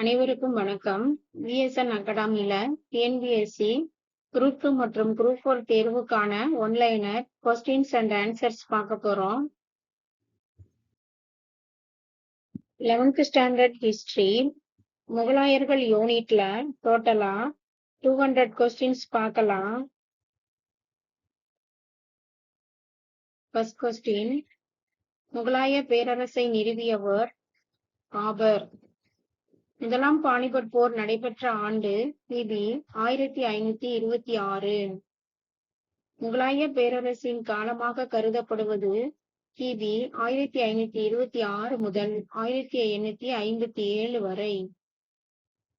அனைவருக்கும் வணக்கம். V S N அகாடமியில T N P S C group two மற்றும் குரூப் ஃபோர் தேர்வுக்கான one liner questions and answers பார்க்க போறோம். லெவன்த் ஸ்டாண்டர்ட் ஹிஸ்டரி முகலாயர்கள் யூனிட்ல டோட்டலா டூ ஹண்ட்ரட் கொஸ்டின்ஸ் பார்க்கலாம். ஃபர்ஸ்ட் கொஸ்டின் முகலாய பேரரசை நிறுவியவர் ஆபர். முதலாம் பானிபட் போர் நடைபெற்ற ஆண்டு கிபி ஆயிரத்தி ஐநூத்தி இருபத்தி ஆறு. முகலாய பேரரசின் காலமாக கருதப்படுவது கிபி ஆயிரத்தி ஐநூத்தி இருபத்தி ஆறு முதல் ஆயிரத்தி எண்ணூத்தி ஐம்பத்தி ஏழு வரை.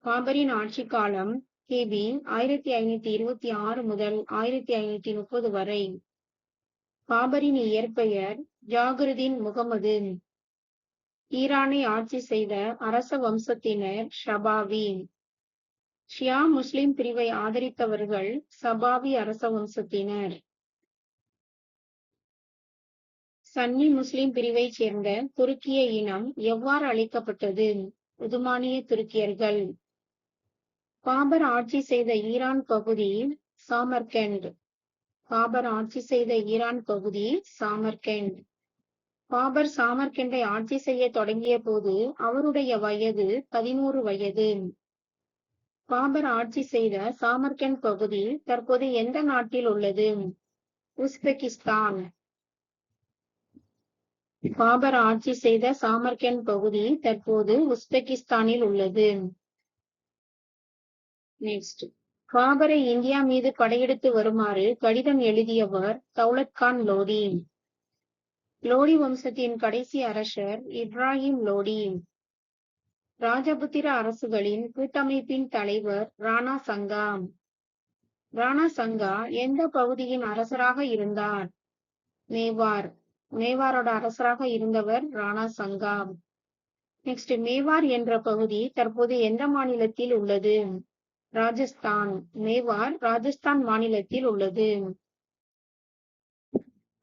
பாபரின் ஆட்சி காலம் கிபி ஆயிரத்தி ஐநூத்தி இருபத்தி ஆறு முதல் ஆயிரத்தி ஐநூத்தி முப்பது வரை. பாபரின் இயற்பெயர் ஜாகிருதீன் முகமது. ஈரானை ஆட்சி செய்த அரச வம்சத்தினர் ஷபாவி ஷியா முஸ்லிம் பிரிவை ஆதரித்தவர்கள் சபாவி அரச வம்சத்தினர். சன்னி முஸ்லிம் பிரிவை சேர்ந்த துருக்கிய இனம் எவ்வாறு அழைக்கப்பட்டது? உதுமானிய துருக்கியர்கள். பாபர் ஆட்சி செய்த ஈரான் பகுதி சாமர்கண்ட். பாபர் ஆட்சி செய்த ஈரான் பகுதி சாமர்கண்ட். பாபர் சாமர்கண்டை ஆட்சி செய்ய தொடங்கிய போது அவருடைய வயது பதினோரு வயது. பாபர் ஆட்சி செய்த சாமர்கண்ட் பகுதி தற்போது எந்த நாட்டில் உள்ளது? உஸ்பெகிஸ்தான் பாபர் ஆட்சி செய்த சாமர்கண்ட் பகுதி தற்போது உஸ்பெகிஸ்தானில் உள்ளது. நெக்ஸ்ட் பாபரை இந்தியா மீது படையெடுத்து வருமாறு கடிதம் எழுதியவர் தௌலத் கான் லோடி லோடி வம்சத்தின் கடைசி அரசர் இப்ராஹிம் லோடி. ராஜபுத்திர அரசுகளின் கூட்டமைப்பின் தலைவர் ராணா சங்கா ராணா சங்கா எந்த பகுதியின் அரசராக இருந்தார்? மேவார். மேவாரோட அரசராக இருந்தவர் ராணா சங்கா நெக்ஸ்ட் மேவார் என்ற பகுதி தற்போது எந்த மாநிலத்தில் உள்ளது? ராஜஸ்தான். மேவார் ராஜஸ்தான் மாநிலத்தில் உள்ளது.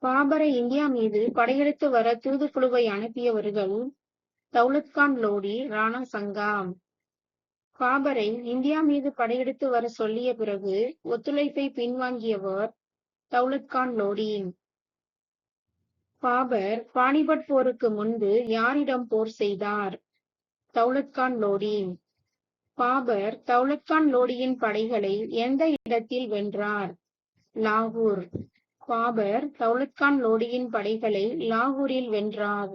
பாபரை இந்தியா மீது படையெடுத்து வர தூதுக்குழுவை அனுப்பியவர்கள் தௌலத்கான் லோடி ராணா சங்கா பாபரை இந்தியா மீது படையெடுத்து வர சொல்லிய பிறகு ஒத்துழைப்பை பின்வாங்கியவர் தௌலத்கான் லோடி. பாபர் பானிபட் போருக்கு முன்பு யாரிடம் போர் செய்தார்? தௌலத்கான் லோடி. பாபர் தௌலத்கான் லோடியின் படைகளை எந்த இடத்தில் வென்றார்? லாகூர். பாபர் தௌலத்கான் லோடியின் படைகளை லாகூரில் வென்றார்.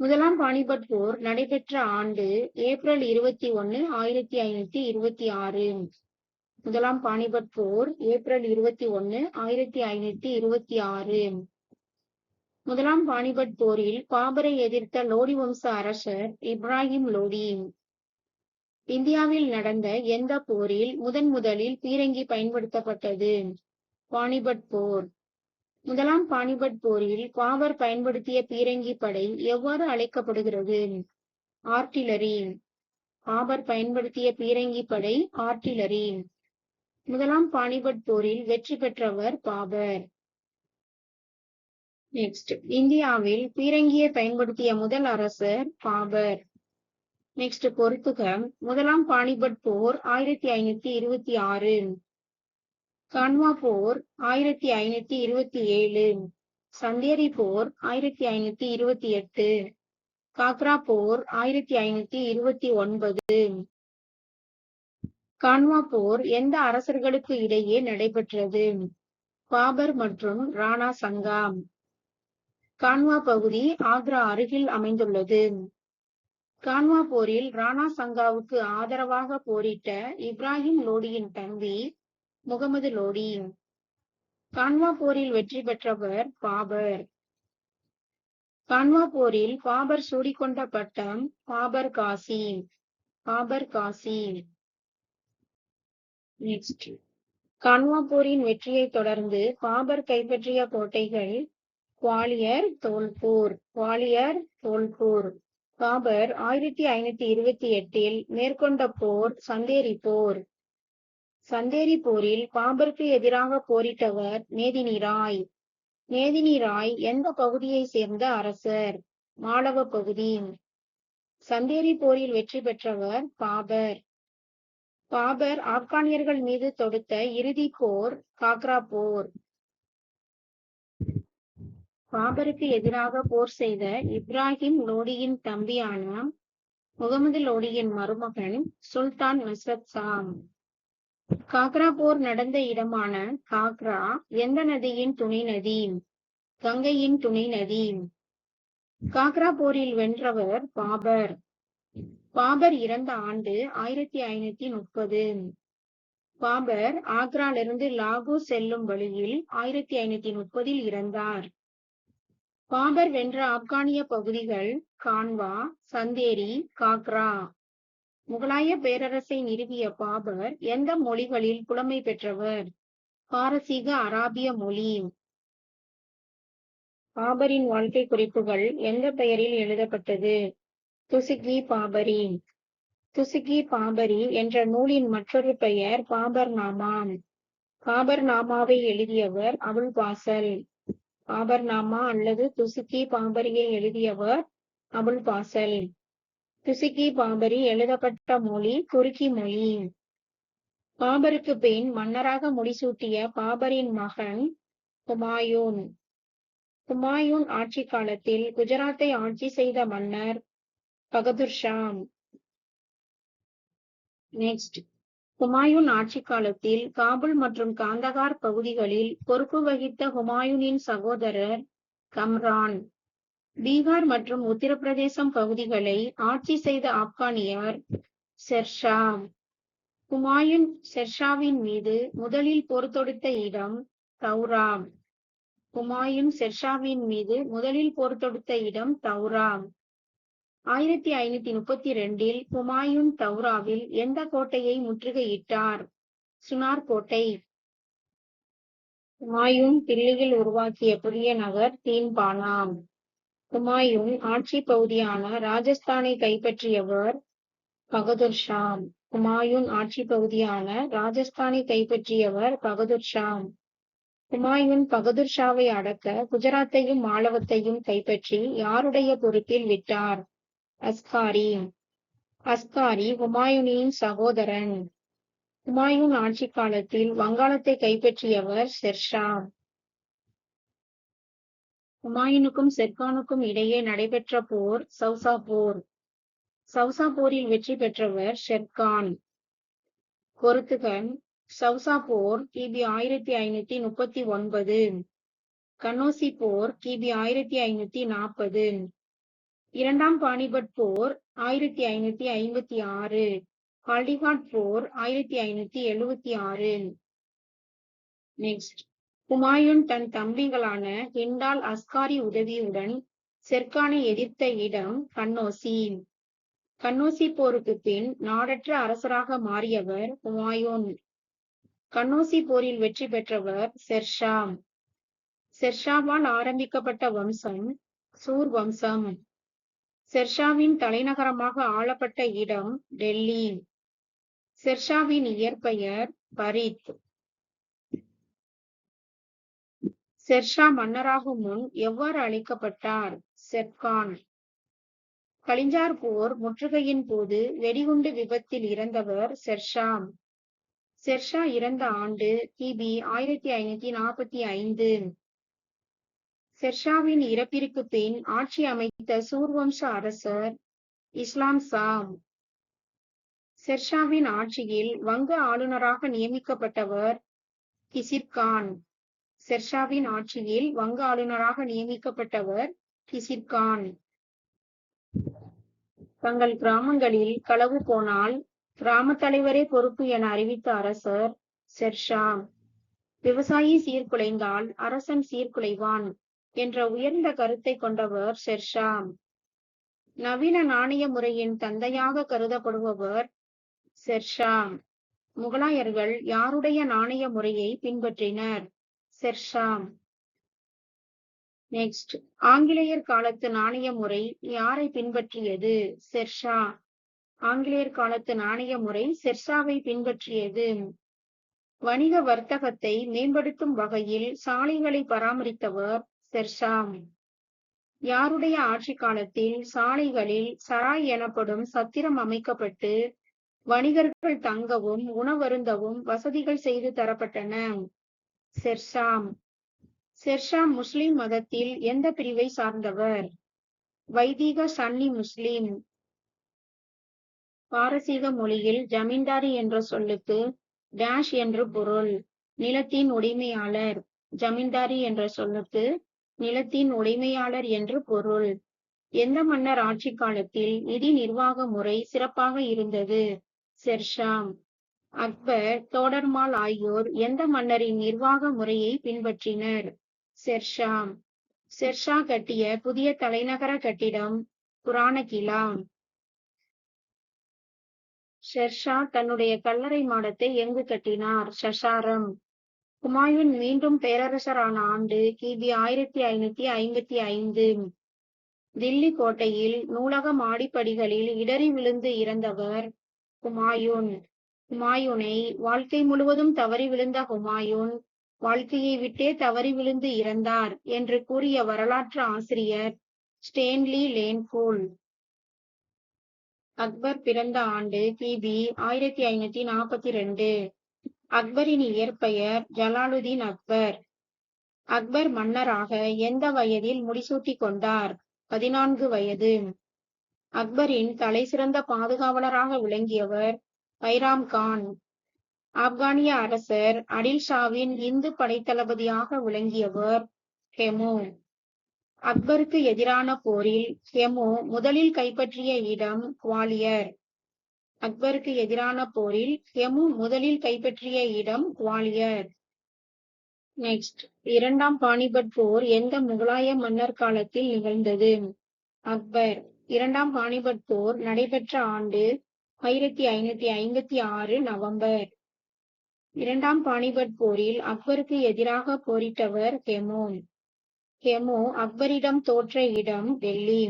முதலாம் பானிபட் போர் நடைபெற்ற ஆண்டு ஏப்ரல் இருபத்தி ஒன்னு ஆயிரத்தி ஐநூத்தி இருபத்தி ஆறு. முதலாம் பானிபட் போர் ஏப்ரல் இருபத்தி ஒன்னு ஆயிரத்தி ஐநூத்தி இருபத்தி ஆறு. முதலாம் பானிபட் போரில் பாபரை எதிர்த்த லோடி வம்ச அரசர் இப்ராஹிம் லோடி. இந்தியாவில் நடந்த எந்த போரில் முதன் முதலில் பீரங்கி பயன்படுத்தப்பட்டது? பானிபட் போர். முதலாம் பானிபட் போரில் பாபர் பயன்படுத்திய பீரங்கி படை எவ்வாறு அழைக்கப்படுகிறது? ஆர்டிலரி. பாபர் பயன்படுத்திய பீரங்கி படை ஆர்டிலரி. முதலாம் பானிபட் போரில் வெற்றி பெற்றவர் பாபர். நெக்ஸ்ட் இந்தியாவில் பீரங்கியை பயன்படுத்திய முதல் அரசர் பாபர். நெக்ஸ்ட் பொறுத்துக முதலாம் பானிபட் போர் ஆயிரத்தி ஐநூத்தி இருபத்தி ஆறு. கான்வா போர் ஆயிரத்தி ஐநூத்தி இருபத்தி ஏழு. சந்தேரி போர் ஆயிரத்தி ஐநூத்தி இருபத்தி எட்டு. காக்ரா போர் ஆயிரத்தி ஐநூத்தி இருபத்தி ஒன்பது. கான்வா போர் எந்த அரசர்களுக்கு இடையே நடைபெற்றது? பாபர் மற்றும் ராணா சங்கா கான்வா பகுதி ஆக்ரா அருகில் அமைந்துள்ளது. கான்வா போரில் ராணா சங்காவுக்கு ஆதரவாக போரிட்ட இப்ராஹிம் லோடியின் தம்பி முகமது லோடி. கான்வா போரில் வெற்றி பெற்றவர் பாபர். கான்வா போரில் பாபர் சூடிக்கொண்ட பட்டம் பாபர் காசி பாபர் காசி நெக்ஸ்ட் கான்வா போரின் வெற்றியை தொடர்ந்து பாபர் கைப்பற்றிய கோட்டைகள் குவாலியர் தோல்பூர் குவாலியர் தோல்பூர். பாபர் ஆயிரத்தி ஐநூத்தி இருபத்தி எட்டில் மேற்கொண்ட போர் சந்தேரி போர். சந்தேரி போரில் பாபருக்கு எதிராக போரிட்டவர் மேதினி ராய் மேதினி ராய் எந்த பகுதியை சேர்ந்த அரசர்? மாளவ பகுதி. சந்தேரி போரில் வெற்றி பெற்றவர் பாபர். பாபர் ஆப்கானியர்கள் மீது தொடுத்த இறுதி போர் காக்ரா போர். பாபருக்கு எதிராக போர் செய்த இப்ராஹிம் லோடியின் தம்பியான முகமது லோடியின் மருமகன் சுல்தான் நஸ்ரத் சாம். காக்ரா போர் நடந்த இடமான காக்ரா எந்த நதியின் துணை நதி? கங்கையின் துணை நதி. காக்ரா போரில் வென்றவர் பாபர். பாபர் இறந்த ஆண்டு ஆயிரத்தி ஐநூத்தி முப்பது. பாபர் ஆக்ராலிருந்து லாகூர் செல்லும் வழியில் ஆயிரத்தி ஐநூத்தி முப்பதில் இறந்தார். பாபர் வென்ற ஆப்கானிய பகுதிகள் கான்வா சந்தேரி காக்ரா. முகலாய பேரரசை நிறுவிய பாபர் எந்த மொழிகளில் புலமை பெற்றவர்? பாரசீக அராபிய மொழி. பாபரின் வாழ்க்கை குறிப்புகள் எந்த பெயரில் எழுதப்பட்டது? துசுகி பாபரி. துசுகி பாபரி என்ற நூலின் மற்றொரு பெயர் பாபர் நாமா பாபர் நாமாவை எழுதியவர் அவுல் பாசல் பாபர் நாமா அல்லது துசுக்கி பாபரியை எழுதியவர் அபுல் பாசல். துசுக்கி பாபரி எழுதப்பட்ட மொழி துருக்கி மொழி. பாபருக்கு பின் மன்னராக முடிசூட்டிய பாபரின் மகன் ஹுமாயூன். ஹுமாயூன் ஆட்சி காலத்தில் குஜராத்தை ஆட்சி செய்த மன்னர் பகதூர் ஷாம். நெக்ஸ்ட் ஹுமாயூன் ஆட்சி காலத்தில் காபுல் மற்றும் காந்தகார் பகுதிகளில் பொறுப்பு வகித்த ஹுமாயூனின் சகோதரர் கம்ரான். பீகார் மற்றும் உத்தரப்பிரதேசம் பகுதிகளை ஆட்சி செய்த ஆப்கானியர் செர்ஷா ஹுமாயூன் செர்ஷாவின் மீது முதலில் போர் தொடுத்த இடம் தௌரா ஹுமாயூன் செர்ஷாவின் மீது முதலில் போர் தொடுத்த இடம் தௌரா ஆயிரத்தி ஐநூத்தி முப்பத்தி ரெண்டில் ஹுமாயூன் தௌராவில் எந்த கோட்டையை முற்றுகையிட்டார்? சுனார் கோட்டை. ஹுமாயூன் தில்லியில் உருவாக்கிய புதிய நகர் தீன்பானா ஹுமாயூன் ஆட்சி பகுதியான ராஜஸ்தானை கைப்பற்றியவர் பகதூர் ஷாம். ஹுமாயூன் ஆட்சி பகுதியான ராஜஸ்தானை கைப்பற்றியவர் பகதூர் ஷாம். ஹுமாயூன் பகதூர் ஷாவை அடக்க குஜராத்தையும் மாலவத்தையும் கைப்பற்றி யாருடைய பொறுப்பில் விட்டார்? அஸ்காரி அஸ்காரி ஹுமாயூனின் சகோதரன். ஹுமாயூன் ஆட்சி காலத்தில் வங்காளத்தை கைப்பற்றியவர் ஷெர்ஷா. ஹுமாயூனுக்கும் செர்கானுக்கும் இடையே நடைபெற்ற போர் சௌசா போர். சௌசா போரில் வெற்றி பெற்றவர் ஷெர்கான். பொருத்துகன் சௌசா போர் கிபி ஆயிரத்தி ஐநூத்தி முப்பத்தி ஒன்பது. கன்னோசி போர் கிபி ஆயிரத்தி ஐநூத்தி நாற்பது. இரண்டாம் பானிபட் போர் ஆயிரத்தி ஐநூத்தி ஐம்பத்தி ஆறு. பாலிகாட் போர் ஆயிரத்தி ஐநூத்தி எழுவத்தி ஆறு. நெக்ஸ்ட் ஹுமாயூன் தன் தம்பிகளான ஹிண்டால் அஸ்காரி உதவியுடன் செர்கானை எதிர்த்த இடம் கன்னோசி கன்னோசி போருக்கு பின் நாடற்ற அரசராக மாறியவர் ஹுமாயூன். கன்னோசி போரில் வெற்றி பெற்றவர் செர்ஷா. செர்ஷாவால் ஆரம்பிக்கப்பட்ட வம்சம் சூர் வம்சம். செர்ஷாவின் தலைநகரமாக ஆளப்பட்ட இடம் டெல்லி செர்ஷாவின் இயற்பெயர் பரித். செர்ஷா மன்னராகும் முன் எவ்வாறு அழைக்கப்பட்டார்? செர்கான். கலிஞ்சார் போர் முற்றுகையின் போது வெடிகுண்டு விபத்தில் இறந்தவர் செர்ஷா செர்ஷா இறந்த ஆண்டு கிபி ஆயிரத்தி ஐநூத்தி நாற்பத்தி ஐந்து. செர்ஷாவின் இறப்பிற்கு பின் ஆட்சி அமைத்த சூர்வம்ச அரசர் இஸ்லாம் சாம். செர்ஷாவின் ஆட்சியில் வங்க ஆளுநராக நியமிக்கப்பட்டவர் கிசிர்கான் செர்ஷாவின் ஆட்சியில் வங்க ஆளுநராக நியமிக்கப்பட்டவர் கிசிர்கான் தங்கள் கிராமங்களில் களவு போனால் கிராம தலைவரே பொறுப்பு என அறிவித்த அரசர் செர்ஷா விவசாயி சீர்குலைந்தால் அரசன் சீர்குலைவான். என்ற உயர்ந்த கருத்தை கொண்டவர் ஷெர்ஷா நவீன நாணய முறையின் தந்தையாக கருதப்படுபவர் ஷெர்ஷா முகலாயர்கள் யாருடைய நாணய முறையை பின்பற்றினர்? ஷெர்ஷா நெக்ஸ்ட் ஆங்கிலேயர் காலத்து நாணய முறை யாரை பின்பற்றியது? ஷெர்ஷா. ஆங்கிலேயர் காலத்து நாணய முறை ஷெர்ஷாவை பின்பற்றியது. வணிக வர்த்தகத்தை மேம்படுத்தும் வகையில் சாலைகளை பராமரித்தவர் செர்ஷாம் யாருடைய ஆட்சி காலத்தில் சாலைகளில் சராய் எனப்படும் சத்திரம் அமைக்கப்பட்டு வணிகர்கள் தங்கவும் உணவருந்தவும் வசதிகள் செய்து தரப்பட்டன. செர்ஷாம் செர்ஷாம் முஸ்லிம் மதத்தில் எந்த பிரிவை சார்ந்தவர்? வைதிக சன்னி முஸ்லிம். பாரசீக மொழியில் ஜமீன்தாரி என்ற சொல்லுக்கு டேஷ் என்று பொருள். நிலத்தின் உடைமையாளர் ஜமீன்தாரி என்ற சொல்லுக்கு நிலத்தின் உடைமையாளர் என்று பொருள். எந்த மன்னர் ஆட்சி காலத்தில் நிதி நிர்வாக முறை சிறப்பாக இருந்தது? செர்ஷாம். அக்பர் தோடர்மால் ஆகியோர் எந்த மன்னரின் நிர்வாக முறையை பின்பற்றினர்? செர்ஷாம். செர்ஷா கட்டிய புதிய தலைநகர கட்டிடம் புராண கிலா ஷெர்ஷா தன்னுடைய கல்லறை மாடத்தை எங்கு கட்டினார்? ஷஷாரம் ஹுமாயூன் மீண்டும் பேரரசரான ஆண்டு கிபி ஆயிரத்தி ஐநூத்தி ஐம்பத்தி ஐந்து. தில்லி கோட்டையில் நூலக மாடிப்படிகளில் இடறி விழுந்து இறந்தவர் ஹுமாயூன். ஹுமாயூனை வாழ்க்கை முழுவதும் தவறி விழுந்த ஹுமாயூன் வாழ்க்கையை விட்டே தவறி விழுந்து இறந்தார் என்று கூறிய வரலாற்று ஆசிரியர் ஸ்டேன்லி லேன்பூல். அக்பர் பிறந்த ஆண்டு கிபி ஆயிரத்தி ஐநூத்தி நாற்பத்தி ரெண்டு. அக்பரின் இயற்பெயர் ஜலாலுதீன் அக்பர். அக்பர் மன்னராக எந்த வயதில் முடிசூட்டிக் கொண்டார்? பதினான்கு வயது. அக்பரின் தலை சிறந்த பாதுகாவலராக விளங்கியவர் பைராம் கான். ஆப்கானிய அரசர் அடில் ஷாவின் இந்து படைத்தளபதியாக விளங்கியவர் ஹெமு. அக்பருக்கு எதிரான போரில் ஹெமு முதலில் கைப்பற்றிய இடம் குவாலியர். அக்பருக்கு எதிரான போரில் ஹெமு முதலில் கைப்பற்றிய இடம் குவாலியர். நெக்ஸ்ட் இரண்டாம் பாணிபட் போர் எந்த முகலாய மன்னர் காலத்தில் நிகழ்ந்தது? அக்பர். இரண்டாம் பாணிபட் போர் நடைபெற்ற ஆண்டு ஆயிரத்தி ஐநூத்தி ஐம்பத்தி ஆறு நவம்பர். இரண்டாம் பாணிபட் போரில் அக்பருக்கு எதிராக போரிட்டவர் ஹெமு. ஹெமு அக்பரிடம் தோற்ற இடம் டெல்லி.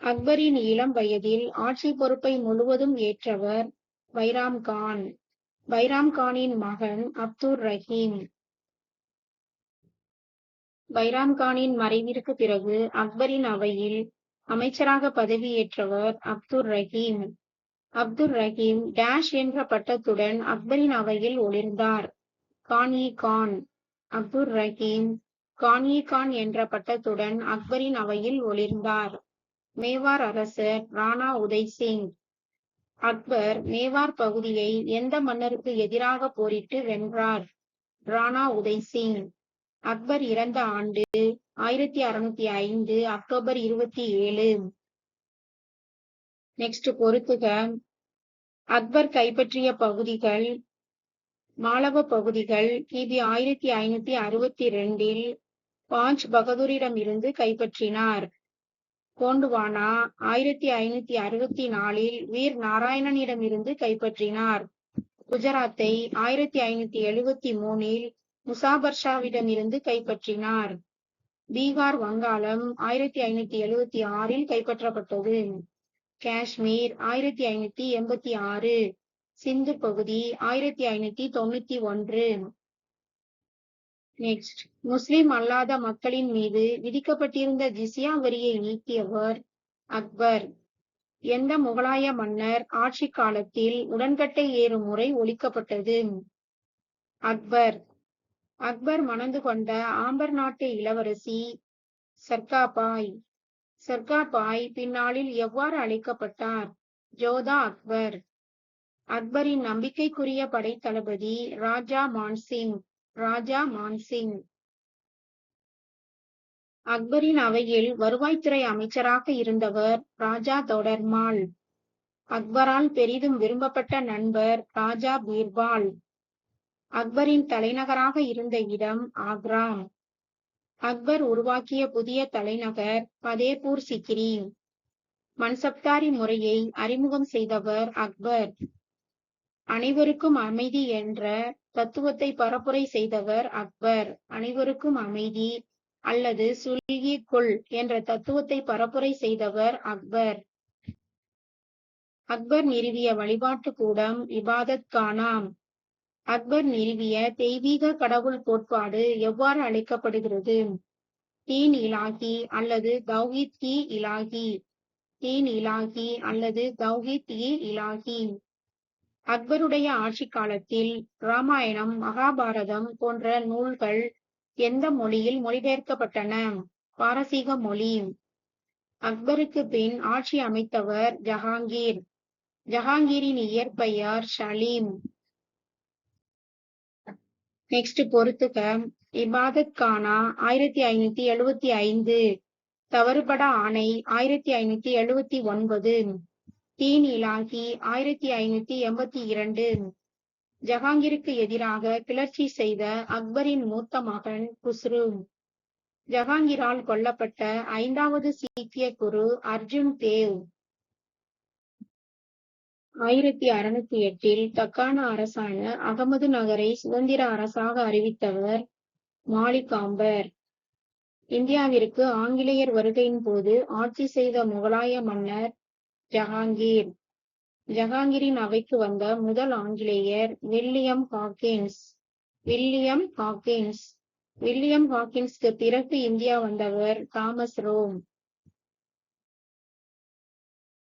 அக்பரின் இளம் வயதில் ஆட்சி பொறுப்பை முழுவதும் ஏற்றவர் பைராம் கான். பைராம் கானின் மகன் அப்துர் ரஹீம். பைராம் கானின் மறைவிற்கு பிறகு அக்பரின் அவையில் அமைச்சராக பதவியேற்றவர் அப்துர் ரஹீம். அப்துர் ரஹீம் டேஷ் என்ற பட்டத்துடன் அக்பரின் அவையில் ஒளிர்ந்தார். கான் கான். அப்துர் ரஹீம் கான் கான் என்ற பட்டத்துடன் அக்பரின் அவையில் ஒளிர்ந்தார். மேவார் அரசர் ராணா உதய் சிங் அக்பர் மேவார் பகுதியை எந்த மன்னருக்கு எதிராக போரிட்டு வென்றார்? ராணா உதய் சிங் அக்பர் இறந்த ஆண்டு ஆயிரத்தி அறுநூத்தி ஐந்து அக்டோபர் இருபத்தி ஏழு. நெக்ஸ்ட் பொறுத்துக. அக்பர் கைப்பற்றிய பகுதிகள் மாலவ பகுதிகள் கிபி ஆயிரத்தி ஐநூத்தி அறுபத்தி ரெண்டில் பாஞ்ச் பகதூரிடமிருந்து கைப்பற்றினார். கோண்டுவானா ஆயிரத்தி ஐநூத்தி அறுபத்தி நாலில் வீர் நாராயணனிடமிருந்து கைப்பற்றினார். குஜராத்தை ஆயிரத்தி ஐநூத்தி எழுபத்தி மூணில் முசாபர்ஷாவிடமிருந்து கைப்பற்றினார். பீகார் வங்காளம் ஆயிரத்தி ஐநூத்தி எழுபத்தி ஆறில் கைப்பற்றப்பட்டது. காஷ்மீர் ஆயிரத்தி ஐநூத்தி எண்பத்தி ஆறு. சிந்து பகுதி ஆயிரத்தி ஐநூத்தி தொண்ணூத்தி ஒன்று. நெக்ஸ்ட் முஸ்லிம் அல்லாத மக்களின் மீது விதிக்கப்பட்டிருந்த ஜிசியா வரியை நீக்கியவர் அக்பர். எந்த முகலாய மன்னர் ஆட்சி காலத்தில் உடன்கட்டை ஏறும் முறை ஒழிக்கப்பட்டது? அக்பர். அக்பர் மணந்து கொண்ட ஆம்பர் நாட்டு இளவரசி சர்காபாய். சர்காபாய் பின்னாளில் எவ்வாறு அழைக்கப்பட்டார்? ஜோதா அக்பர். அக்பரின் நம்பிக்கைக்குரிய படைத்தளபதி ராஜா மான்சிங். ராஜா மான்சிங். அக்பரின் அவையில் வருவாய்த்துறை அமைச்சராக இருந்தவர் ராஜா தொடர்மால். அக்பரால் பெரிதும் விரும்பப்பட்ட நண்பர் ராஜா பீர்பால். அக்பரின் தலைநகராக இருந்த இடம் ஆக்ரா. அக்பர் உருவாக்கிய புதிய தலைநகர் பதேபூர் சிக்ரி. மன்சப்தாரி முறையை அறிமுகம் செய்தவர் அக்பர். அனைவருக்கும் அமைதி என்ற தத்துவத்தை பரப்புரை செய்தவர் அக்பர். அனைவருக்கும் அமைதி அல்லது சுல்கி கொள் என்ற தத்துவத்தை பரப்புரை செய்தவர் அக்பர். அக்பர் நிறுவிய வழிபாட்டு கூடம் இபாதத் கானாம். அக்பர் நிறுவிய தெய்வீக கடவுள் கோட்பாடு எவ்வாறு அழைக்கப்படுகிறது? தீன் இலாகி அல்லது தௌஹித் இ இலாகி. தீன் இலாகி அல்லது தௌஹித் இ இலாஹி அக்பருடைய ஆட்சி காலத்தில் ராமாயணம் மகாபாரதம் போன்ற நூல்கள் எந்த மொழியில் மொழிபெயர்க்கப்பட்டன? பாரசீக மொழி. அக்பருக்கு பின் ஆட்சி அமைத்தவர் ஜஹாங்கீர். ஜஹாங்கீரின் இயற்பெயர் ஷலீம். நெக்ஸ்ட் பொறுத்துக்க இபாதத் கானா ஆயிரத்தி ஐநூத்தி எழுவத்தி ஐந்து. தவறுபட ஆணை ஆயிரத்தி ஐநூத்தி எழுவத்தி ஒன்பது. தீன் இலாகி ஆயிரத்தி ஐநூத்தி எண்பத்தி இரண்டு. ஜஹாங்கிற்கு எதிராக கிளர்ச்சி செய்த அக்பரின் மூத்த மகன் குஸ்ரு. ஜஹாங்கிரால் கொல்லப்பட்ட ஐந்தாவது சீக்கிய குரு அர்ஜுன் தேவ். ஆயிரத்தி அறுநூத்தி எட்டில் தக்கான அரசான அகமது நகரை சுதந்திர அரசாக அறிவித்தவர் மாலிகாம்பர் இந்தியாவிற்கு ஆங்கிலேயர் வருகையின் போது ஆட்சி செய்த முகலாய மன்னர் ஜஹாங்கீர். ஜஹாங்கீரின் அவைக்கு வந்த முதல் ஆங்கிலேயர் William Hawkins. William Hawkins. William ஹாக்கின்ஸ்க்கு பிறகு இந்தியா வந்தவர் தாமஸ் ரோம்.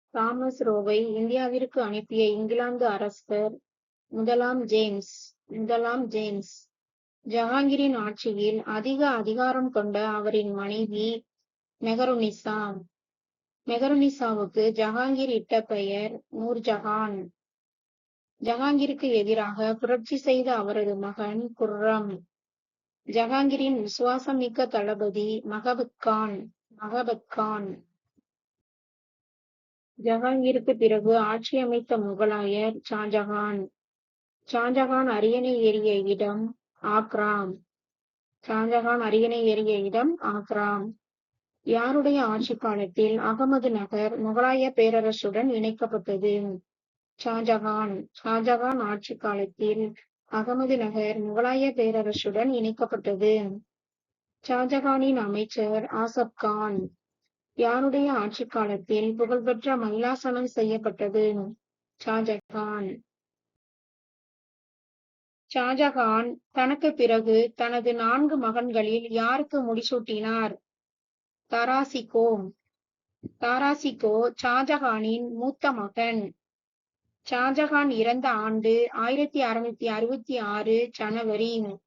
தாமஸ் ரோவை இந்தியாவிற்கு அனுப்பிய இங்கிலாந்து அரசர் முதலாம் ஜேம்ஸ். முதலாம் ஜேம்ஸ். ஜஹாங்கீரின் ஆட்சியில் அதிக அதிகாரம் கொண்ட அவரின் மனைவி மெஹருனிசா மெஹருனிசாவுக்கு ஜஹாங்கீர் இட்ட பெயர் நூர்ஜஹான் ஜஹாங்கீருக்கு எதிராக புரட்சி செய்த அவரது மகன் குர்ரம். ஜஹாங்கீரின் விசுவாசமிக்க தளபதி மகபத் கான் மகபத் கான். ஜஹாங்கீருக்கு பிறகு ஆட்சி அமைத்த முகலாயர் ஷாஜஹான். ஷாஜஹான் அரியணை ஏறிய இடம் ஆக்ராம். ஷாஜகான் அரியணை ஏறிய இடம் ஆக்ராம். யாருடைய ஆட்சி காலத்தில் அகமது நகர் முகலாய பேரரசுடன் இணைக்கப்பட்டது? ஷாஜகான். ஷாஜகான் ஆட்சி காலத்தில் அகமது நகர் முகலாய பேரரசுடன் இணைக்கப்பட்டது. ஷாஜகானின் அமைச்சர் ஆசப் கான். யாருடைய ஆட்சி காலத்தில் புகழ்பெற்ற மல்லாசனம் செய்யப்பட்டது? ஷாஜகான். ஷாஜகான் தனக்கு பிறகு தனது நான்கு மகன்களில் யாருக்கு முடிசூட்டினார்? தராசிகோ தாராசிகோ ஷாஜகானின் மூத்த மகன். ஷாஜகான் இறந்த ஆண்டு ஆயிரத்தி அறுநூத்தி அறுபத்தி ஆறு ஜனவரி.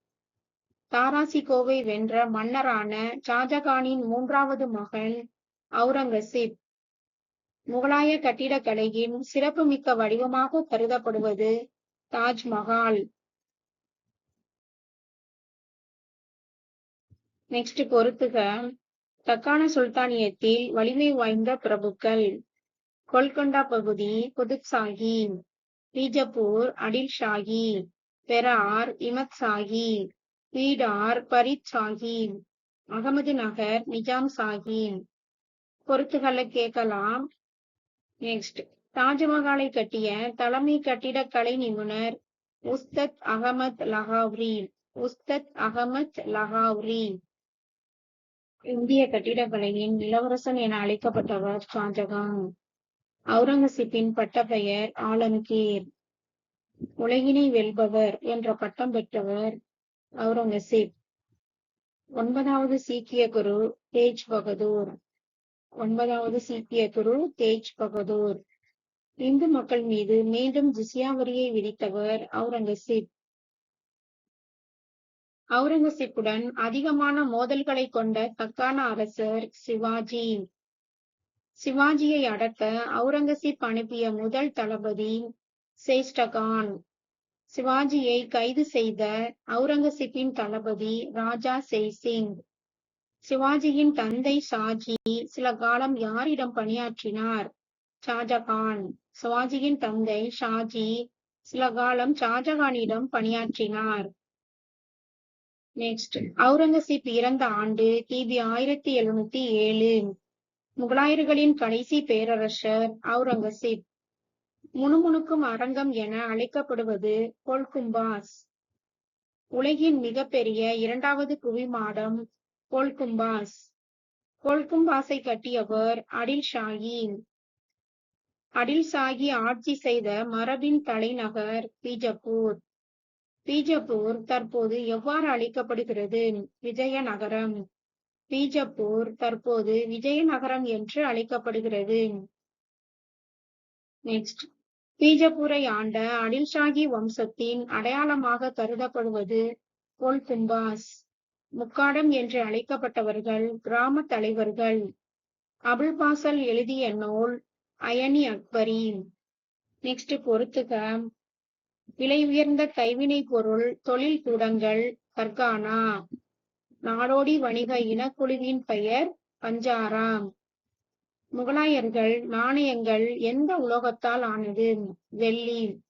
தாராசிகோவை வென்ற மன்னரான ஷாஜகானின் மூன்றாவது மகன் அவுரங்கசீப். முகலாய கட்டிடக்கலையின் சிறப்புமிக்க வடிவமாக கருதப்படுவது தாஜ்மஹால். நெக்ஸ்ட் பொறுத்துக. தக்கான சுல்தானியத்தில் வலிமை வாய்ந்த பிரபுக்கள். கொல்கொண்டா பகுதி குதுப் சாஹி பீஜப்பூர் அடில் ஷாஹி பெரார் இமத் சாஹி பீடார் பரித் சாஹி அகமது நகர் நிஜாம் சாஹி பொறுத்துகளை கேட்கலாம். நெக்ஸ்ட் தாஜ்மஹாலை கட்டிய தலைமை கட்டிடக்கலை நிபுணர் உஸ்தத் அகமத் லஹாவ்ரி. உஸ்தத் அகமத் லஹாவ்ரி. இந்திய கட்டிடக்கலையின் இளவரசன் என அழைக்கப்பட்டவர் ஷாஜகான். அவுரங்கசீப்பின் பட்டப்பெயர் ஆலம்கீர். உலகினை வெல்பவர் என்ற பட்டம் பெற்றவர் அவுரங்கசீப். ஒன்பதாவது சீக்கிய குரு தேஜ் பகதூர். ஒன்பதாவது சீக்கிய குரு தேஜ் பகதூர். இந்து மக்கள் மீது மீண்டும் ஜிசியா வரியை விதித்தவர் அவுரங்கசீப். அவுரங்கசீப்புடன் அதிகமான மோதல்களை கொண்ட தக்கான அரசர் சிவாஜி. சிவாஜியை அடக்க அவுரங்கசீப் அனுப்பிய முதல் தளபதி சேஷ்டகான். சிவாஜியை கைது செய்த அவுரங்கசீப்பின் தளபதி ராஜா சேசிங் சிவாஜியின் தந்தை ஷாஜி சில காலம் யாரிடம் பணியாற்றினார்? ஷாஜகான். சிவாஜியின் தந்தை ஷாஜி சில காலம் ஷாஜகானிடம் பணியாற்றினார். நெக்ஸ்ட் அவுரங்கசீப் இறந்த ஆண்டு கிபி ஆயிரத்தி எழுநூத்தி ஏழு. முகலாயர்களின் கடைசி பேரரசர் அவுரங்கசீப். முணுமுணுக்கும் அரங்கம் என அழைக்கப்படுவது கோல்கும்பாஸ். உலகின் மிகப்பெரிய இரண்டாவது குவி மாடம் கோல்கும்பாஸ். கோல்கும்பாஸை கட்டியவர் அடில் ஷாஹி. அடில் ஷாஹி ஆட்சி செய்த மரபின் தலைநகர் பீஜப்பூர். பீஜப்பூர் தற்போது எவ்வாறு அழைக்கப்படுகிறது? விஜயநகரம். பீஜப்பூர் தற்போது விஜயநகரம் என்று அழைக்கப்படுகிறது. நெக்ஸ்ட் பீஜப்பூரை ஆண்ட அடில்ஷாஹி வம்சத்தின் அடையாளமாக கருதப்படுவது கொல்கும்பாஸ் முக்காடம் என்று அழைக்கப்பட்டவர்கள் கிராம தலைவர்கள். அபுல் பாசல் எழுதிய நூல் அயனி அக்பரி நெக்ஸ்ட் பொறுத்துக. விலை உயர்ந்த கைவினை பொருள் தொழில் கூடங்கள் கர்கானா நாடோடி வணிக இனக்குழுவின் பெயர் பஞ்சாராம். முகலாயர்கள் நாணயங்கள் எந்த உலோகத்தால் ஆனது? வெள்ளி.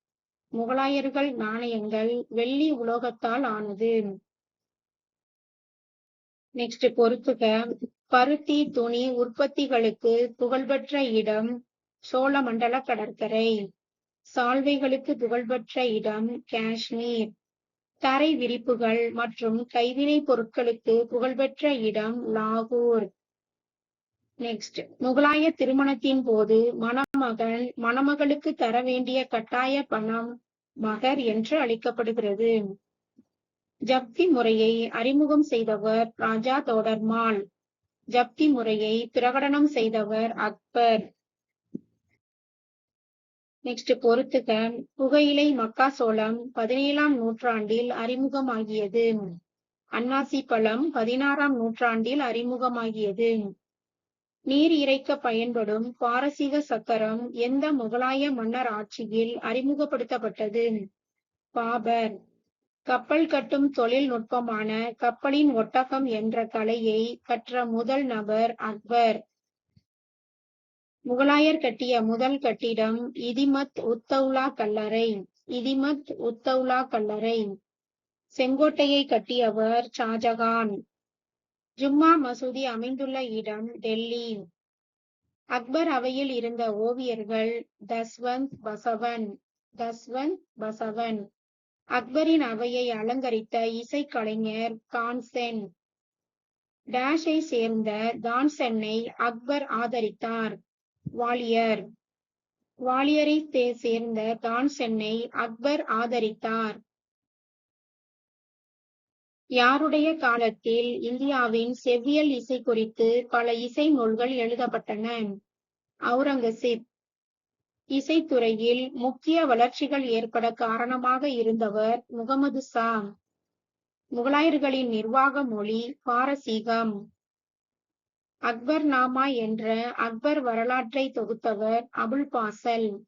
முகலாயர்கள் நாணயங்கள் வெள்ளி உலோகத்தால் ஆனது. நெக்ஸ்ட் பொறுத்துக. பருத்தி துணி உற்பத்திகளுக்கு புகழ்பெற்ற இடம் சோழமண்டல கடற்கரை. சால்வைகளுக்கு புகழ்பெற்ற இடம் காஷ்மீர். தரை விரிப்புகள் மற்றும் கைவினை பொருட்களுக்கு புகழ்பெற்ற இடம் லாகூர். நெக்ஸ்ட் முகலாய திருமணத்தின் போது மணமகன் மணமகளுக்கு தர வேண்டிய கட்டாய பணம் மகர் என்று அழைக்கப்படுகிறது ஜப்தி முறையை அறிமுகம் செய்தவர் ராஜா தோடர்மால். ஜப்தி முறையை பிரகடனம் செய்தவர் அக்பர். நெக்ஸ்ட் பொறுத்துக. புகையிலை மக்காசோளம் பதினேழாம் நூற்றாண்டில் அறிமுகமாகியது. அன்னாசி பழம் பதினாறாம் நூற்றாண்டில் அறிமுகமாகியது. நீர் இறைக்க பயன்படும் பாரசீக சக்கரம் எந்த முகலாய மன்னர் ஆட்சியில் அறிமுகப்படுத்தப்பட்டது? பாபர். கப்பல் கட்டும் தொழில்நுட்பமான கப்பலின் ஒட்டகம் என்ற கலையை கற்ற முதல் நபர் அக்பர். முகலாயர் கட்டிய முதல் கட்டிடம் இதிமத் உத்தௌலா கல்லறை இதிமத் உத்தௌலா கல்லறை. செங்கோட்டையை கட்டியவர் ஷாஜகான். ஜும்மா மசூதி அமைந்துள்ள இடம் டெல்லி. அக்பர் அவையில் இருந்த ஓவியர்கள் தஸ்வந்த் பசவன் தஸ்வந்த் பசவன். அக்பரின் அவையை அலங்கரித்த இசைக்கலைஞர் கான்சென். டேஷை சேர்ந்த தான்சென்னை அக்பர் ஆதரித்தார். வாலியர். வாலியரை சேர்ந்த தான்சென்னை அக்பர் ஆதரித்தார். யாருடைய காலத்தில் இந்தியாவின் செவ்வியல் இசை குறித்து பல இசை நூல்கள் எழுதப்பட்டன? அவுரங்கசீப். இசைத்துறையில் முக்கிய வளர்ச்சிகள் ஏற்பட காரணமாக இருந்தவர் முகமது சா முகலாயர்களின் நிர்வாக மொழி பாரசீகம். அக்பர் நாமா என்ற அக்பர் வரலாற்றை தொகுத்தவர் அபுல் பாசல்.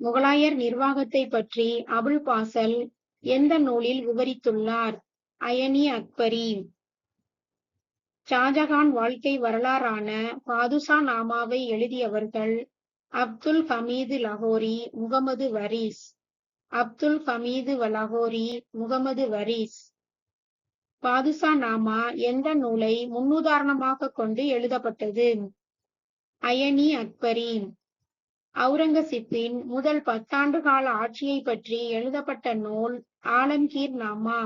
முகலாயர் நிர்வாகத்தை பற்றி அபுல் பாசல் எந்த நூலில் விவரித்துள்ளார்? அயனி அக்பரி. ஷாஜகான் வாழ்க்கை வரலாறான பாதுஷா நாமாவை எழுதியவர்கள் அப்துல் ஹமீது லஹோரி முகமது வரிஸ். அப்துல் ஹமீது லஹோரி முகமது வரிஸ். பாதுஷா நாமா எந்த நூலை முன்னுதாரணமாக கொண்டு எழுதப்பட்டது. அயனி அக்பரி அவுரங்கசீப்பின் முதல் பத்தாண்டு கால ஆட்சியை பற்றி எழுதப்பட்ட நூல் ஆலம்கீர் நாமா.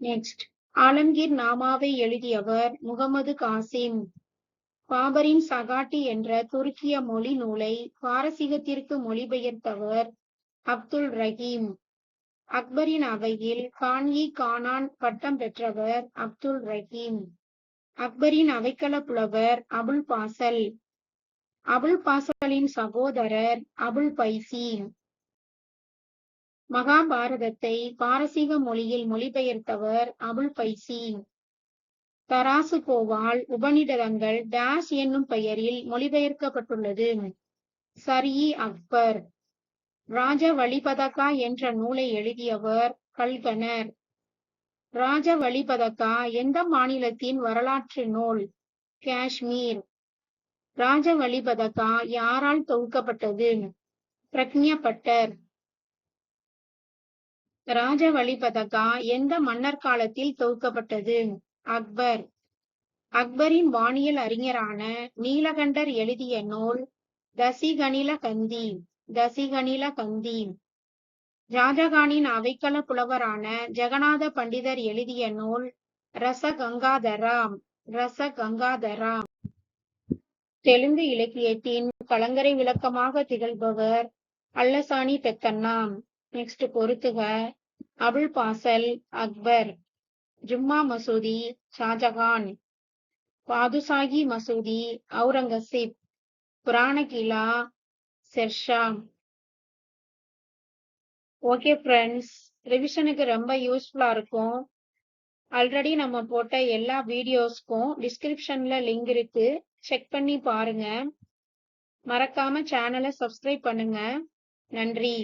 நெக்ஸ்ட் ஆலம்கீர் நாமாவை எழுதியவர் முகமது காசிம். பாபரின் சகாட்டி என்ற துருக்கிய மொழி நூலை பாரசீகத்திற்கு மொழிபெயர்த்தவர் அப்துல் ரஹீம். அக்பரின் அவையில் கான்இ கானான் பட்டம் பெற்றவர் அப்துல் ரஹீம். அக்பரின் அவைக்கள புலவர் அபுல் பாசல். அபுல் பாசலின் சகோதரர் அபுல் பைசி. மகாபாரதத்தை பாரசீக மொழியில் மொழிபெயர்த்தவர் அபுல் பைசி. தராசு கோவால் உபநிடதங்கள் டேஷ் என்னும் பெயரில் மொழிபெயர்க்கப்பட்டுள்ளது. சரி அக்பர். ராஜ வழிபதக்கா என்ற நூலை எழுதியவர் கல்கனர். ராஜ வழிபதக்கா எந்த மாநிலத்தின் வரலாற்று நூல்? காஷ்மீர். ராஜ வழிபதக்கா யாரால் தொகுக்கப்பட்டது? பிரக்ஞப்பட்டர். ராஜ வழிபதகா எந்த மன்னர் காலத்தில் தொகுக்கப்பட்டது? அக்பர். அக்பரின் வானியல் அறிஞரான நீலகண்டர் எழுதிய நூல் தசிகணில கந்தி தசிகணில கந்தி ஷாஜகானின் அவைக்கள புலவரான ஜெகநாத பண்டிதர் எழுதிய நூல் ரச கங்காதராம் ரச கங்காதராம் தெலுங்கு இலக்கியத்தின் கலங்கரை விளக்கமாக திகழ்பவர் அல்லசாணி பெத்தண்ணாம் நெக்ஸ்ட் பொறுத்துக அபுல் பாசல் அக்பர் ஜும்மா மசூதி ஷாஜகான் பாதுசாகி மசூதி அவுரங்கசீப் புராண கிலா ஷெர்ஷா ஓகே ஃப்ரெண்ட்ஸ் ரிவிஷனுக்கு ரொம்ப யூஸ்ஃபுல்லா இருக்கும். ஆல்ரெடி நம்ம போட்ட எல்லா வீடியோஸ்க்கும் டிஸ்கிரிப்ஷன்ல லிங்க் இருக்கு. செக் பண்ணி பாருங்க. மறக்காம சேனலை சப்ஸ்கிரைப் பண்ணுங்க. நன்றி.